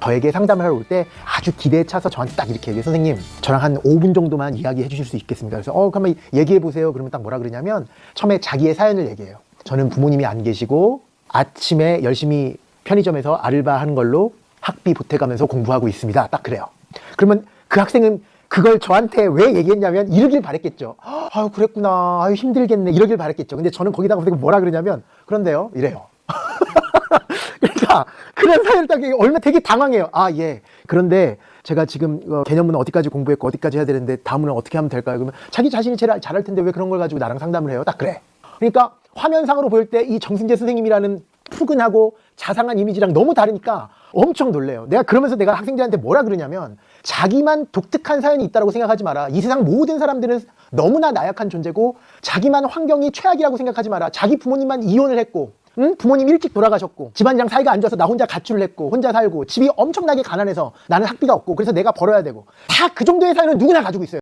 저에게 상담을 하러 올 때 아주 기대에 차서 저한테 딱 이렇게 얘기해 선생님 저랑 한 5분 정도만 이야기해 주실 수 있겠습니까? 그래서 어 그러면 얘기해 보세요. 그러면 딱 뭐라 그러냐면 처음에 자기의 사연을 얘기해요. 저는 부모님이 안 계시고 아침에 열심히 편의점에서 아르바 하는 걸로 학비 보태가면서 공부하고 있습니다. 딱 그래요. 그러면 그 학생은 그걸 저한테 왜 얘기했냐면 이러길 바랬겠죠. 아유 그랬구나. 아유 힘들겠네. 이러길 바랬겠죠. 근데 저는 거기다가 뭐라 그러냐면 그런데요. 이래요. 그러니까 그런 사연을 딱 얘기- 얼마 되게 당황해요. 아 예. 그런데 제가 지금 어, 개념은 어디까지 공부했고 어디까지 해야 되는데 다음은 어떻게 하면 될까요? 그러면 자기 자신이 제일 잘할 텐데 왜 그런 걸 가지고 나랑 상담을 해요? 딱 그래. 그러니까 화면상으로 보일 때 이 정승재 선생님이라는 푸근하고 자상한 이미지랑 너무 다르니까 엄청 놀래요. 내가 그러면서 내가 학생들한테 뭐라 그러냐면 자기만 독특한 사연이 있다고 생각하지 마라. 이 세상 모든 사람들은 너무나 나약한 존재고 자기만 환경이 최악이라고 생각하지 마라. 자기 부모님만 이혼을 했고 응? 부모님 일찍 돌아가셨고 집안이랑 사이가 안 좋아서 나 혼자 가출을 했고 혼자 살고 집이 엄청나게 가난해서 나는 학비가 없고 그래서 내가 벌어야 되고 다 그 정도의 사연은 누구나 가지고 있어요.